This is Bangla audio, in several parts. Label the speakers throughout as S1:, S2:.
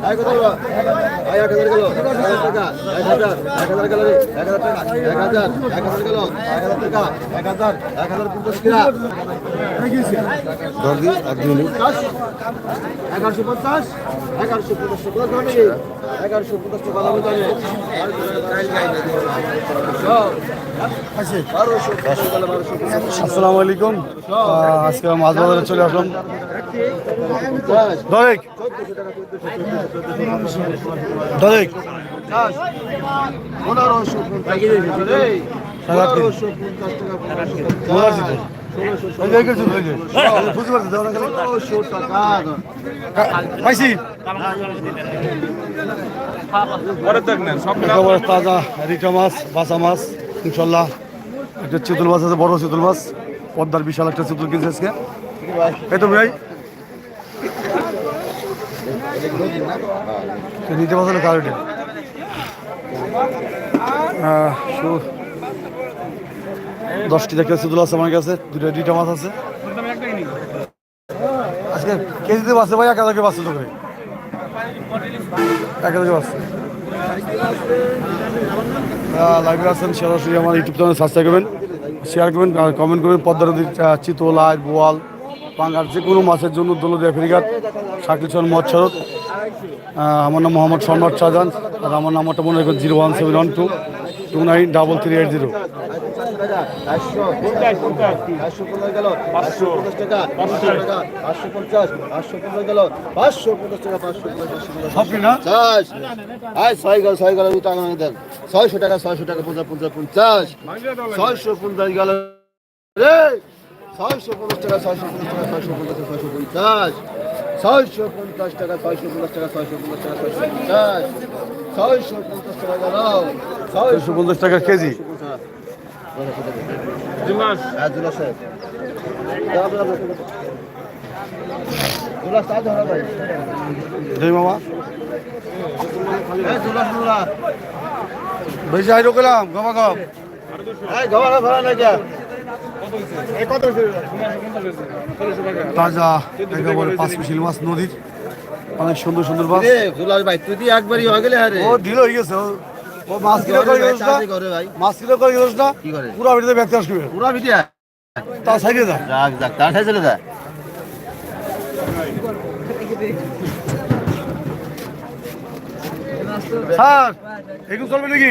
S1: এক হাজার গেল এক টাকা। এক হাজার। এক হাজার গেল রে। এক হাজার টাকা। এক হাজার। এক হাজার গেল এক হাজার টাকা। এক হাজার। এক হাজার পঞ্চাশ
S2: মিনিট
S1: এগারোশো পঞ্চাশ। এগারোশো পঞ্চাশ টাকা দাম এগারোশো পঞ্চাশ টাকা দাম জানে বারোশো বারোশো বারোশো
S2: আসসালামু আলাইকুম। আজকে মাছ বাজারে চলে আসলাম।
S1: পঞ্চাশ পনেরোশো পঞ্চাশ টাকা
S2: তাজা রিকা মাছ বাসা মাছ ইনশাল্লাহ। একটা চিতল মাছ আছে বড় চিতল মাছ। পদ্মার বিশাল একটা চিতল কিনছে আজকে। এই তো ভাই নিতে পারছ না কারোটা দশটি থেকে চিতল আছে আমার কাছে, দুটো, দুইটা মাছ আছে। আজকে কেজিতে বাঁচছে ভাই, এক হাজারকে বাঁচছে তো করে এক হাজারকে বাঁচছে লাইভে আছেন সরাসরি আমার ইউটিউব চ্যানেল সাবস্ক্রাইব করবেন শেয়ার করবেন কমেন্ট করবেন, পদ্মা নদীর চিতল বোয়াল, পাঙ্গার যে কোনো মাছের জন্য দৌলদিয়া ফেরিঘাট শাকিলচর মদ শরৎ আমার নাম মোহাম্মদ সম্রাট শাহজাহান আর আমার নাম্বারটা মনে রাখবেন zero one seven one two two nine double three eight zero.
S1: পাঁচশো পাঁচশো পনেরো গেল পাঁচশো পঞ্চাশ টাকা পাঁচশো পঞ্চাশ পাঁচশো পনেরো গেল পাঁচশো পঞ্চাশ টাকা পাঁচশো পঞ্চাশ পঞ্চাশ আয় ছয় গেল ছয় গেল দেন। ছয়শো টাকা ছয়শো টাকা পঞ্চাশ পঞ্চাশ পঞ্চাশ। ছয়শো পঞ্চাশ গেল। রে ছয়শো পঞ্চাশ টাকা ছয়শো পঞ্চাশ টাকা ছয়শো পঞ্চাশ ছয়শো পঞ্চাশ। ছয়শো পঞ্চাশ টাকা ছয়শো পঞ্চাশ টাকা ছয়শো পঞ্চাশ টাকা ছয়শো পঞ্চাশ ছয়শো পঞ্চাশ টাকা গেল
S2: দুশো পঞ্চাশ টাকা কেজি
S1: হ্যাঁ
S2: বেশি হাই রোকেলাম গমা গম
S1: ভাড়া না গিয়া
S2: তাজা একেবারে পাঁচ মিশিল মাছ নদীর। অনেক সুন্দর সুন্দর মাছ।
S1: রে ভাই তুই একবারই হয়ে গেলে আরে?
S2: ও ঢিল হয়ে গেছে ও- মাছ কিলো করে গেছ না? মাছ কিলো করে গেছ না?
S1: কি করে?
S2: পুরো ভিতরে ব্যক্তি আসবে।
S1: পুরা বিটিয়া
S2: তা সাইডে যা।
S1: যাক যাক তাড়াতাড়ি চলে যা।
S2: স্যার এগুলো চলবে নাকি?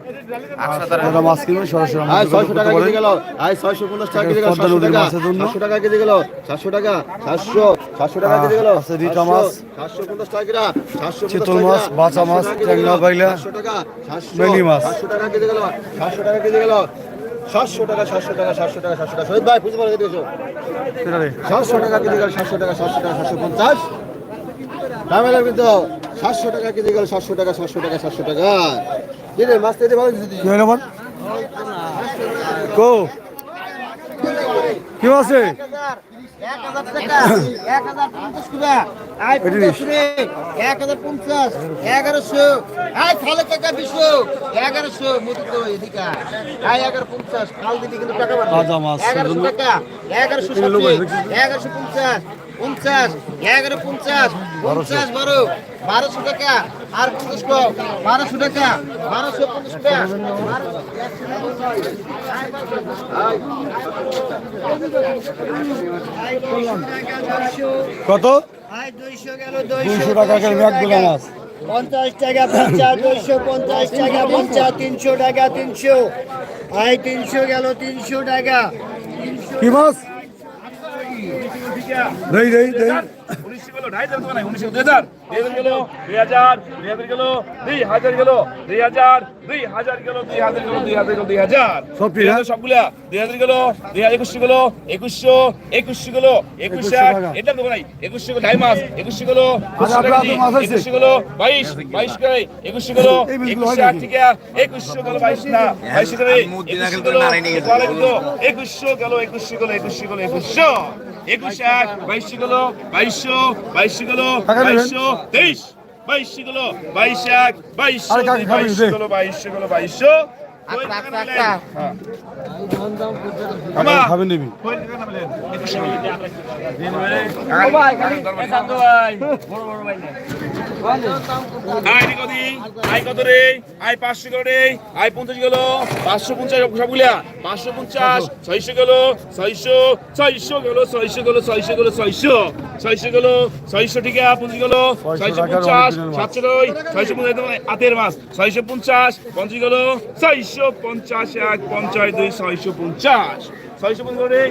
S1: মাছ
S2: সরাসরি
S1: ছয়শো টাকা কেজি গেল। আয় ছয়শো পঞ্চাশ টাকা কেজি গেল সাতশো টাকা। সাতশো টাকা কেজি গেল সাতশো টাকা সাতশো সাতশো টাকা কেজি গেল।
S2: রিটা মাছ।
S1: সাতশো পঞ্চাশ টাকা সাতশো
S2: চিতল মাছ, বাচা মাছ, ট্যাংরা বাইলা,
S1: সাতশো টাকা সাতশো
S2: বেলি মাছ।
S1: সাতশো টাকা কেজি গেল সাতশো টাকা কেজি গেল সাতশো টাকা সাতশো টাকা সাতশো টাকা সাতশো টাকা। শহীদ ভাই বুঝতে পারো দিয়েছ সাতশো টাকা কেজি গেল সাতশো টাকা সাতশো টাকা সাতশো পঞ্চাশ। দামে সাতশো টাকা কেজি গেল সাতশো টাকা সাতশো টাকা সাতশো টাকা। কি
S2: কি আছে
S3: এক হাজার টাকা এক হাজার পঞ্চাশ টাকা আয় পঞ্চাশ রে এক হাজার পঞ্চাশ এগারোশো পঞ্চাশ পঞ্চাশ এগারো পঞ্চাশ পঞ্চাশ বারো বারোশো টাকা আর পঞ্চাশ কম বারোশো টাকা বারোশো পঞ্চাশ টাকা।
S2: কত?
S3: দুইশো
S2: টাকা মাছ
S3: পঞ্চাশ টাকা। পঞ্চাশ দুইশো পঞ্চাশ টাকা পঞ্চাশ তিনশো টাকা তিনশো। আয় তিনশো গেল তিনশো টাকা। তিনশো।
S2: দেই দেই দেই
S4: উনিশশো গেল ঢাই হাজার নাই উনিশশো দুই হাজার দুই হাজার গেল দুই হাজার গেল দুই হাজার দুই হাজার হাজার হাজার হাজার হাজার হাজার হাজার
S2: আচ্ছা, মাছ আছে?
S4: একুশশো গেল একুশশো গেল
S2: হয়
S4: বাইশ বাইশ করে একুশশো গেল গেল একুশশো গেল একুশশো একুশশো একুশ এক বাইশশো গেল বাইশশো বাইশশো গেল? বাইশশো তেইশ বাইশশো গেল বাইশ এক বাইশশো বাইশশো গেল বাইশশো গেল বাইশশো
S2: নিবি?
S4: আয় কত রে? আয় পাঁচশো গেল রে? আয় পঞ্চাশ গেল? পাঁচশো পঞ্চাশ সবগুলা? পাঁচশো পঞ্চাশ, ছয়শো গেল? ছয়শো, ছয়শো গেল, ছয়শো গেল, ছয়শো গেল, ছয়শো। ছয়শো গেল, ছয়শো টিকা, পঞ্চাশ গেল, ছয়শো পঞ্চাশ, সাতশো নয়, ছয়শো পঞ্চাশ তোমার হাতের মাছ। ছয়শো পঞ্চাশ, পঞ্চাশ গেল, ছয়শো পঞ্চাশ এক, পঞ্চাশ দুই, ছয়শো পঞ্চাশ। ছয়শো পঞ্চাশ রে?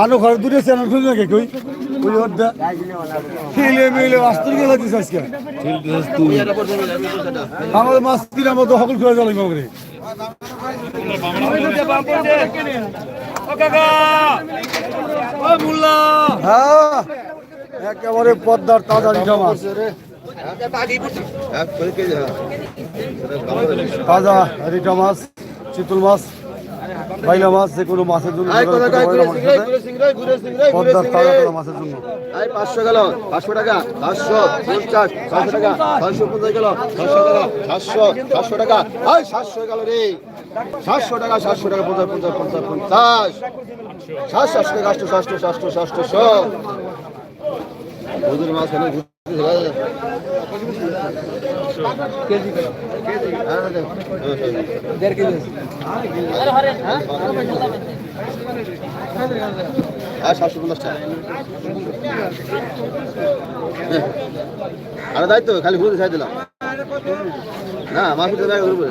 S2: আনো ঘর দূরে চ্যানেল খুঁজে নাকি কই? কই ওটা খেলে মেলে আস্তর গেলা দিস আজকে। আমাদের মাছ কিনা মতো সকল
S4: ও মুল্লা
S2: হ্যাঁ একেবারে পদ্মার তাজা
S1: জমা।
S2: তাজা রিটা মাছ চিতল মাছ। বাইলা মাছ যে কোনো মাছের জন্য পদ্মার তাজা তাজা মাছের জন্য।
S1: পাঁচশো গেল পাঁচশো টাকা পাঁচশো পঞ্চাশ ছয়শো টাকা ছয়শো পঞ্চাশ গেল ছয়শো টাকা সাতশো সাতশো টাকা। আয় সাতশো গেল রে। সাতশো টাকা সাতশো টাকা পঞ্চাশ পঞ্চাশ পঞ্চাশ পঞ্চাশ। সাত সাতশো টাকা আটশো ষষ্ঠ ষষ্ঠ ষষ্ঠশো ওদের মাছ গেছে। হ্যাঁ, আর সাতশো পঞ্চাশ টাকা। আরে তাই তো খালি ঘুরতে খাই দিলাম। না মাছ উঠে দেয় ঘুরবো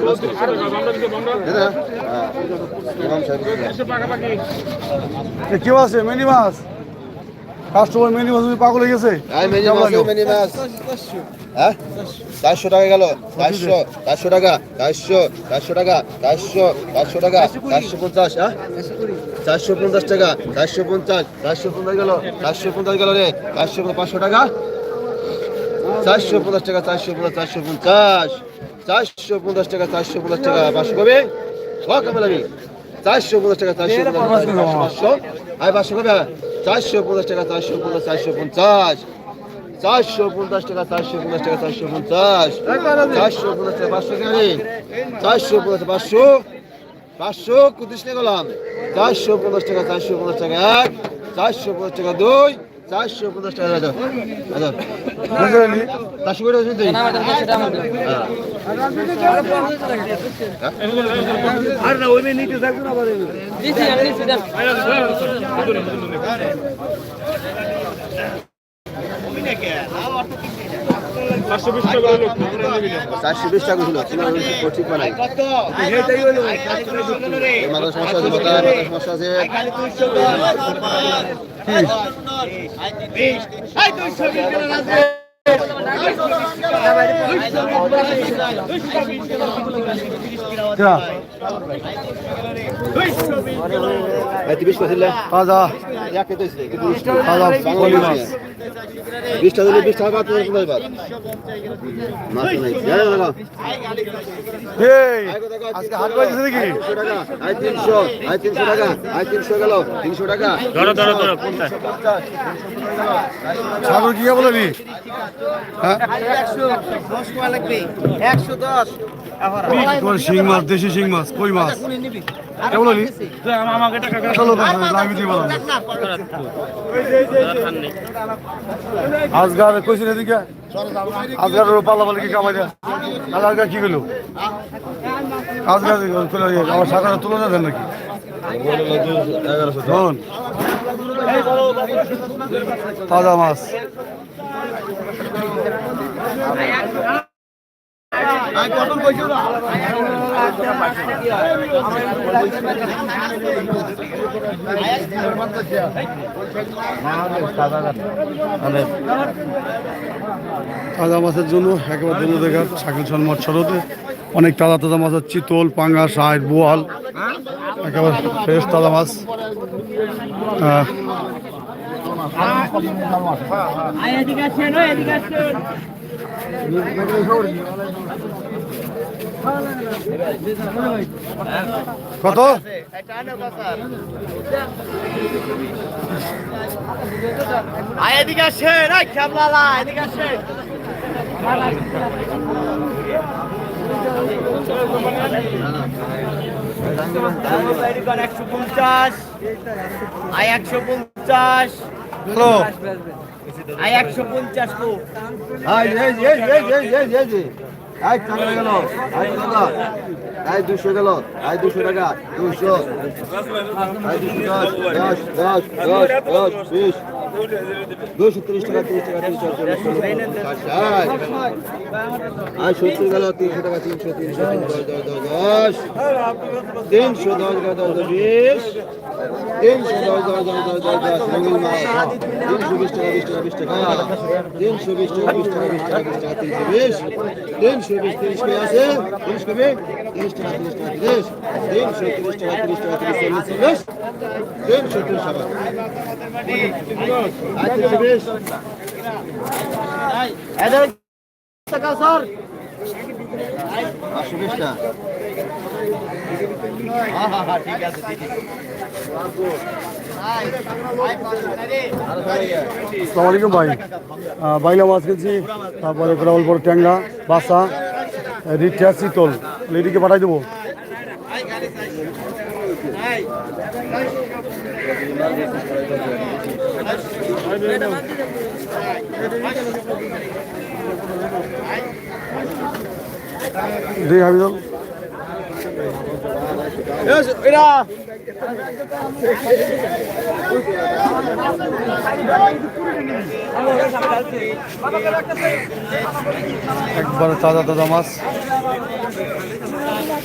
S2: কি মাছ মিনি মাছ? কাস্টমার মিনি মাছ পাগল হয়ে গেছে?
S1: হ্যাঁ? চারশো টাকা গেল চারশো চারশো টাকা চারশো চারশো টাকা চারশো চারশো টাকা চারশো পঞ্চাশ হ্যাঁ? চারশো পঞ্চাশ টাকা চারশো পঞ্চাশ চারশো পঞ্চাশ গেল চারশো পঞ্চাশ গেল রে। চারশো পাঁচশো টাকা? চারশো পঞ্চাশ টাকা চারশো পঞ্চাশ চারশো পঞ্চাশ। চারশো পঞ্চাশ টাকা চারশো পঞ্চাশ টাকা পাঁচশো কবে? ক কেমন লাগে। চারশো পঞ্চাশ টাকা চারশো পঞ্চাশ টাকা, পাঁচশো। আয় পাঁচশো কবে? চারশো পঞ্চাশ টাকা চারশো পঞ্চাশ চারশো পঞ্চাশ। চারশো পঞ্চাশ টাকা চারশো পঞ্চাশ টাকা চারশো পঞ্চাশ। চারশো পঞ্চাশ টাকা পাঁচশো কেন চারশো পঞ্চাশ পাঁচশো। পাঁচশো কুতিস টাকা গেলাম। চারশো পঞ্চাশ টাকা চারশো পঞ্চাশ টাকা এক। চারশো পঞ্চাশ টাকা দুই। চারশো পঞ্চাশ টাকা দাদা দাদা
S2: বুঝতে পারলি?
S1: চারশো করে
S4: চারশো বিশ টাকা হলো
S1: চারশো বিশ টাকা বিশটা দিলে বিশ টাকা
S2: হাট পাইছে নাকি?
S1: তিনশো টাকা তিনশো গেল তিনশো টাকা
S4: ধরো ধরো ধরো কোনটা
S2: কি বলে হ্যাঁ?
S3: দশ টাকা লাগবে। একশো দশ।
S2: শিং মাছ? দেশি শিং মাছ। কই মাছ? কেমন
S4: আমাকে টাকা
S2: চলো আজগার পাল্লা পাল্লা কি কামাই দেয়? তাহলে আজগার কি গেলো আজগার আমার সাগরের তুলনা দেন নাকি?
S1: এগারোশো
S2: তাজা মাছ। তাজা মাছের জন্য একেবারে জন্য দেখার সন মাছ ছড়তে অনেক তাজা তাজা মাছ আছে চিতল পাঙ্গা সাইড বোয়াল একেবারে ফ্রেশ তাজা মাছ। আহ, কত?
S3: এদিকে আসেন এই ক্যাবলালা এদিকে আসেন একশো পঞ্চাশ। আয় একশো পঞ্চাশ আয় একশো পঞ্চাশ
S1: এই টাকা গেল। আই টাকা আই দুশো গেল। আই দুশো টাকা। দুশো। আই দুশো দশ দশ দশ দশ দশ, বিশ। দুশো তিরিশ টাকা তিরিশ টাকা চল্লিশ আর সত্তর গেল তিনশো টাকা তিনশো তিনশো দশ তিনশো দশ গেল দশ দশ তিনশো দশ দশ দশ দশ দশ দশ তিনশো বিশ টাকা বিশ টাকা বিশ টাকা তিনশো বিশ টাকা টাকা বিশ টাকা বিশ তিনশো বিশ তিনশো বিশ তিরিশ আছে তিরিশ টাকা তিরিশ টাকা তিরিশ তিনশো তিরিশ টাকা তিরিশ টাকা তিরিশ চল্লিশ চল্লিশ তিনশো টাকা
S2: আলাইকুম ভাই। বাইলা মাছ কিনছি তারপরে বড় ট্যাংরা বাসা রিঠা শীতল। লেডিকে পাঠাই দেবো। জি একবারে তাজা তাজা মাছ।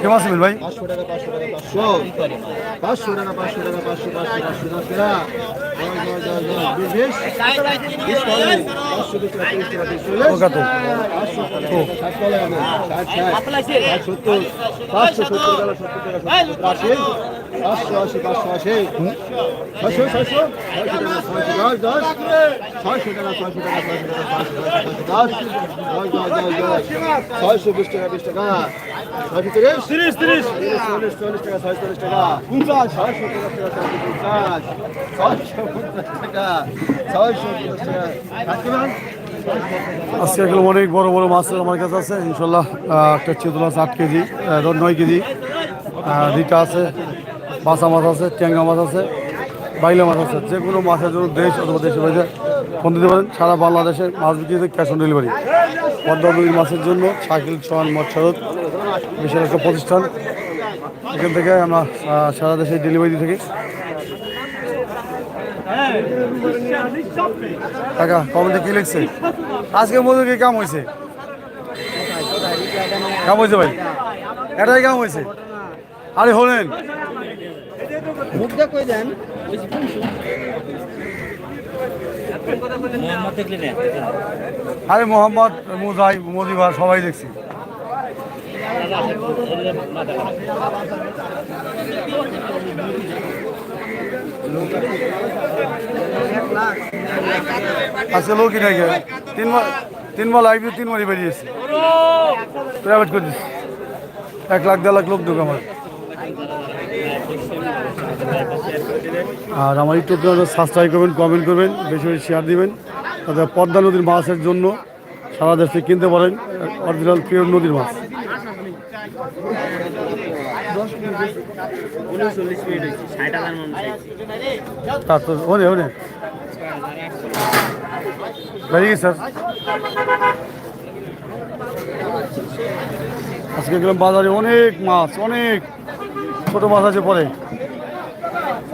S2: কেমন আছেন ভাই।
S1: পাঁচশো টাকা পাঁচশো টাকা পাঁচশো। পাঁচশো টাকা পাঁচশো টাকা পাঁচশো পাঁচশো পাঁচশো দশ টাকা পাঁচশো টাকা টাকা টাকা সত্তর টাকা সত্তর আশি। পাঁচশো আশি পাঁচশো আশি ছয়শো ছয়শো দশ ছয়শো টাকা ছয়শো টাকা ছয়শো বিশ টাকা বিশ টাকা তিরিশ তিরিশ চল্লিশ টাকা ছয়শো টাকা ছয়শো টাকা ছয়শো
S2: আজকে এগুলো অনেক বড় বড় মাছ আমার কাছে আছে, ইনশাল্লাহ একটা চেতল আট কেজি নয় কেজি রিটা আছে। বাসা মাছ আছে, ট্যাংরা মাছ আছে, বাইলা মাছ আছে, যে কোনো মাছের জন্য দেশ অথবা দেশের বাইরে ফোন দিতে পারেন। সারা বাংলাদেশের মাছ বিক্রিতে ক্যাশ অন ডেলিভারি পদ্মা মাছের জন্য সাইকেল চন মৎস্যরত বিশাল একটা প্রতিষ্ঠান। এখান থেকে আমরা সারা দেশে ডেলিভারি দিয়ে থাকি। কাকা কমেন্টে কি লিখছে? আজকে মজুরি কাম হয়েছে? কাম হয়েছে ভাই? এটাই কাম হয়েছে? আরে হলেন
S3: মুখটা কই দেন?
S2: আরে মোহাম্মদ মুজাই মজিবার সবাই দেখছি। আজকে লোকই নাই তিন মাস তিন মাল লাইভ তিন মালই বেরিয়েছে প্রাইভেট করে দিচ্ছি। এক লাখ, দেড় লাখ লোক ঢুকে আমার। আর আমার ইউটিউব চ্যানেল সাবস্ক্রাইব করবেন কমেন্ট করবেন, বেশি বেশি শেয়ার দিবেন। তাতে পদ্মা নদীর মাছের জন্য সারা দেশে কিনতে পারেন অরিজিনাল পিওর নদীর মাছ। One sir. আজকে গেলাম বাজারে অনেক মাছ, অনেক ছোট মাছ আছে পরে।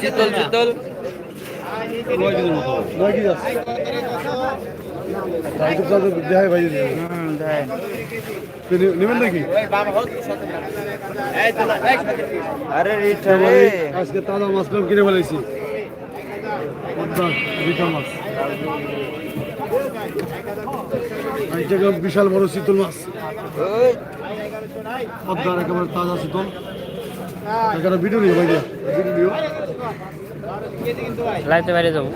S3: শীতল শীতল
S2: দেখাই ভাই নেবেন নাকি
S3: আরে
S2: আজকে তাজা মাছ কিনে ফেলেছি মাছ বিশাল বড় শীতল মাছ। পদ্মার একেবারে তাজা শীতল এখানে ভিডিও নিও ভাই ভিডিও নিও।
S5: লাইতে বাইরে যাব।